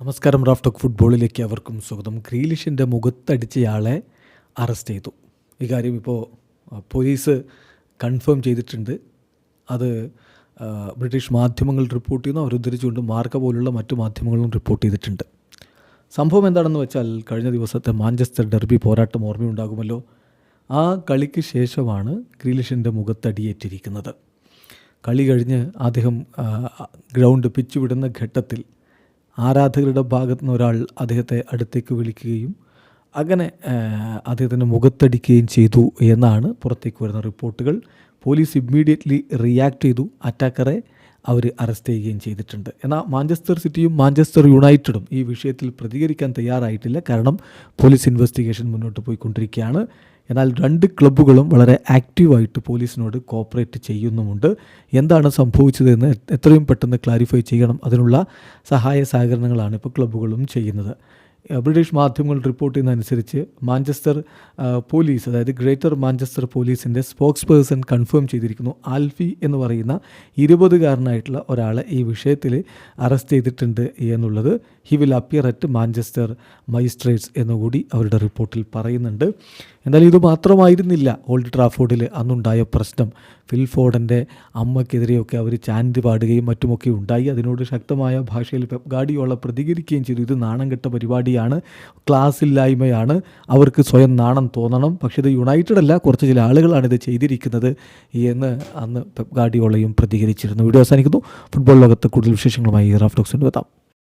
നമസ്കാരം റാഫ്റ്റോക്ക് ഫുട്ബോളിലേക്ക് അവർക്കും സ്വാഗതം. ഗ്രീലിഷിന്റെ മുഖത്തടിച്ചയാളെ അറസ്റ്റ് ചെയ്തു. ഇക്കാര്യം ഇപ്പോൾ പോലീസ് കൺഫേം ചെയ്തിട്ടുണ്ട്. അത് ബ്രിട്ടീഷ് മാധ്യമങ്ങൾ റിപ്പോർട്ട് ചെയ്യുന്നു. അവർ ഉദ്ധരിച്ചുകൊണ്ട് മാർക്ക പോലുള്ള മറ്റു മാധ്യമങ്ങളും റിപ്പോർട്ട് ചെയ്തിട്ടുണ്ട്. സംഭവം എന്താണെന്ന് വെച്ചാൽ കഴിഞ്ഞ ദിവസത്തെ മാഞ്ചസ്റ്റർ ഡെർബി പോരാട്ടം ഓർമ്മയുണ്ടാകുമല്ലോ. ആ കളിക്ക് ശേഷമാണ് ഗ്രീലിഷിന്റെ മുഖത്തടിയേറ്റിരിക്കുന്നത്. കളി കഴിഞ്ഞ് അദ്ദേഹം ഗ്രൗണ്ട് പിച്ചുവിടുന്ന ഘട്ടത്തിൽ ആരാധകരുടെ ഭാഗത്തു നിന്ന് ഒരാൾ അദ്ദേഹത്തെ അടുത്തേക്ക് വിളിക്കുകയും അങ്ങനെ അദ്ദേഹത്തിന് മുഖത്തടിക്കുകയും ചെയ്തു എന്നാണ് പുറത്തേക്ക് വരുന്ന റിപ്പോർട്ടുകൾ. പോലീസ് ഇമ്മീഡിയറ്റ്ലി റിയാക്ട് ചെയ്തു. അറ്റാക്കറെ അവർ അറസ്റ്റ് ചെയ്യുകയും ചെയ്തിട്ടുണ്ട്. എന്നാൽ മാഞ്ചസ്റ്റർ സിറ്റിയും മാഞ്ചസ്റ്റർ യുണൈറ്റഡും ഈ വിഷയത്തിൽ പ്രതികരിക്കാൻ തയ്യാറായിട്ടില്ല. കാരണം പോലീസ് ഇൻവെസ്റ്റിഗേഷൻ മുന്നോട്ട് പോയിക്കൊണ്ടിരിക്കുകയാണ്. എന്നാൽ രണ്ട് ക്ലബ്ബുകളും വളരെ ആക്റ്റീവായിട്ട് പോലീസിനോട് കോപ്പറേറ്റ് ചെയ്യുന്നുമുണ്ട്. എന്താണ് സംഭവിച്ചതെന്ന് എത്രയും പെട്ടെന്ന് ക്ലാരിഫൈ ചെയ്യണം. അതിനുള്ള സഹായ സഹകരണങ്ങളാണ് ഇപ്പോൾ ക്ലബ്ബുകളും ചെയ്യുന്നത്. ബ്രിട്ടീഷ് മാധ്യമങ്ങൾ റിപ്പോർട്ട് ചെയ്യുന്നതനുസരിച്ച് മാഞ്ചസ്റ്റർ പോലീസ് അതായത് ഗ്രേറ്റർ മാഞ്ചസ്റ്റർ പോലീസിന്റെ സ്പോക്സ് പേഴ്സൺ കൺഫേം ചെയ്തിരിക്കുന്നു. ആൽഫി എന്ന് പറയുന്ന ഇരുപതുകാരനായിട്ടുള്ള ഒരാളെ ഈ വിഷയത്തിൽ അറസ്റ്റ് ചെയ്തിട്ടുണ്ട് എന്നുള്ളത് he will appear at Manchester magistrates എന്നുകൂടി അവരുടെ റിപ്പോർട്ടിൽ പറയുന്നുണ്ട്. എന്തായാലും ഇത് മാത്രമായിരുന്നില്ല. ഓൾഡ് ട്രാഫോർഡിൽ അന്നുണ്ടായ പ്രശ്നം. ഫിൽ ഫോർഡന്റെ അമ്മയ്ക്കെതിരെയൊക്കെ അവർ ചാൻഡ് പാടുകയും മറ്റുമൊക്കെ ഉണ്ടായി. അതിനോട് ശക്തമായ ഭാഷയിൽ പെപ് ഗാഡിയോള പ്രതികരിക്കുകയും ചെയ്തു. ഇത് നാണം കെട്ട പരിപാടിയാണ് ക്ലാസ് ഇല്ലായ്മയാണ് അവർക്ക് സ്വയം നാണം തോന്നണം. പക്ഷേ ഇത് യുണൈറ്റഡ് അല്ല കുറച്ച് ചില ആളുകളാണ് ഇത് ചെയ്തിരിക്കുന്നത് എന്ന് അന്ന് ഗാഡിയോളയും പ്രതികരിച്ചിരുന്നു. വീഡിയോ അവസാനിക്കുന്നു. ഫുട്ബോൾ ലോകത്ത് കൂടുതൽ വിശേഷങ്ങളുമായി റാഫ്റ്റോക്സിന്റെ എത്താം.